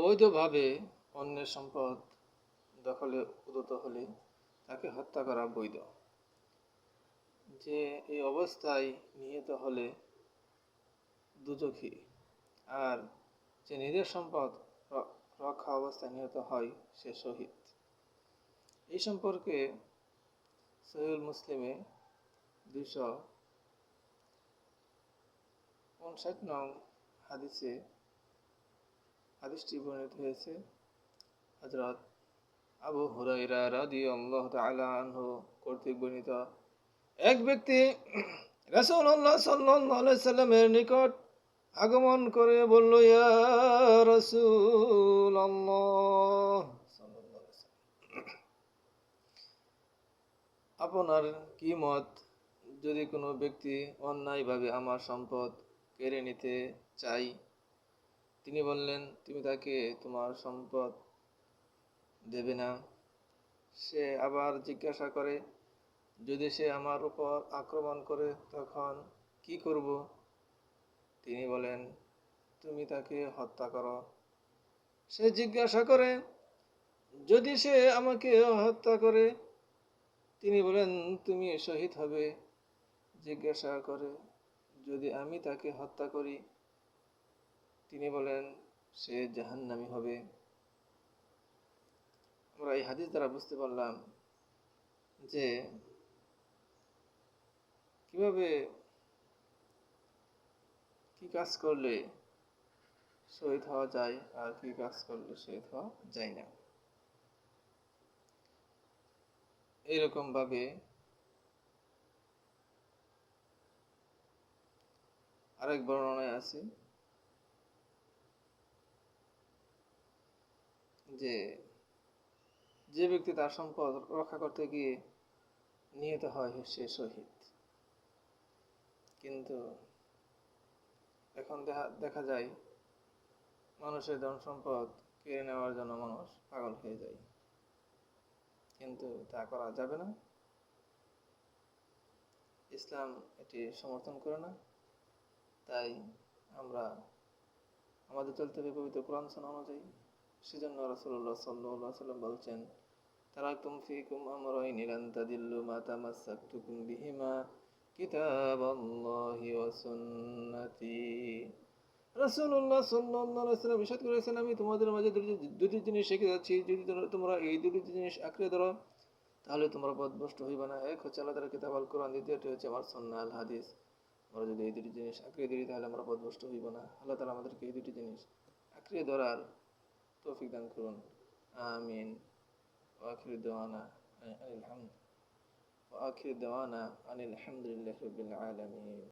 অবৈধভাবে অন্যের সম্পদ দখলে উদত হলে তাকে হত্যা করা বৈধ। যে এই অবস্থায় নিহত হলে দুচোখী, আর যে নিজের সম্পদ রক্ষা অবস্থায় নিহত হয় সে শহীদ। এই সম্পর্কে সহিউল মুসলিমে দুইশো উনষাট নং হাদিসে হাদিসটি বর্ণিত হয়েছে হজরত আবু হুরাইরা রাদিয়াল্লাহু তাআলা আনহু কর্তৃক বর্ণিত। এক ব্যক্তি রাসূলুল্লাহ সাল্লাল্লাহু আলাইহি সাল্লামের নিকট আগমন করে বলল, ইয়া রাসূলুল্লাহ আপনার কি মত যদি কোনো ব্যক্তি অন্যায়ভাবে আমার সম্পদ কেড়ে নিতে চাই তিনি বললেন, তুমি তাকে তোমার সম্পদ দেবে না। সে আবার জিজ্ঞাসা করে, যদি সে আমার উপর আক্রমণ করে, তখন কি করব? তিনি বলেন, তুমি তাকে হত্যা করো। সে জিজ্ঞাসা করে, যদি সে আমাকে হত্যা করে? তিনি বলেন, তুমি শহীদ হবে। জিজ্ঞাসা করে, যদি আমি তাকে হত্যা করি তিনি বলেন, সে জাহান্নামী হবে। আমরা এই হাদিস দ্বারা বুঝতে পারলাম যে কীভাবে কি কাজ করলে শহীদ হওয়া যায় আর কি কাজ করলে শহীদ হওয়া যায় না। এইরকম ভাবে আরেক বর্ণনায় আছে যে যে ব্যক্তি তার সম্পদ রক্ষা করতে গিয়ে নিহত হয় সে শহীদ। কিন্তু এখন দেখা দেখা যায় মানুষের ধন সম্পদ কেড়ে নেওয়ার জন্য মানুষ পাগল হয়ে যায়। কিন্তু তা করা যাবে না। ইসলাম এটি সমর্থন করে না। তাই আমরা আমাদের চলতে হবে পবিত্র কোরআন অনুযায়ী। সেজন্য রাসূলুল্লাহ সাল্লাল্লাহু সাল্লাম বলছেন, তারাকুম ফিকুম আমরাইন লান তাদিল্লু মা তামাসসাকতুকুম বিহিমা কিতাবাল্লাহি ওয়া সুন্নতি। রাসূলুল্লাহ সাল্লাল্লাহু আলাইহি সাল্লাম ইরশাদ করেছেন, আমি তোমাদের মাঝে দুটি দুটি জিনিস শিখে যাচ্ছি। যদি তোমরা- এই দুটি জিনিস আঁকড়ে ধরো, তাহলে তোমরা পথভ্রষ্ট হইবে না। এক হচ্ছে আল্লাহ তাআলার কিতাব আল কোরআন, দ্বিতীয়টি হচ্ছে আমার সুন্নাহ আল হাদিস। আমরা যদি এই দুটি জিনিস আঁকড়ে ধরি, তাহলে আমরা পথভ্রষ্ট হইব না। আল্লাহ তাআলা আমাদেরকে এই দুটি জিনিস আঁকড়ে ধরার তৌফিক দান করুন আমিন ওয়াখির দাওয়ানা আনিল হামদ ওয়াখির দাওয়ানা আনিল হামদুলিল্লাহি রাব্বিল আলামিন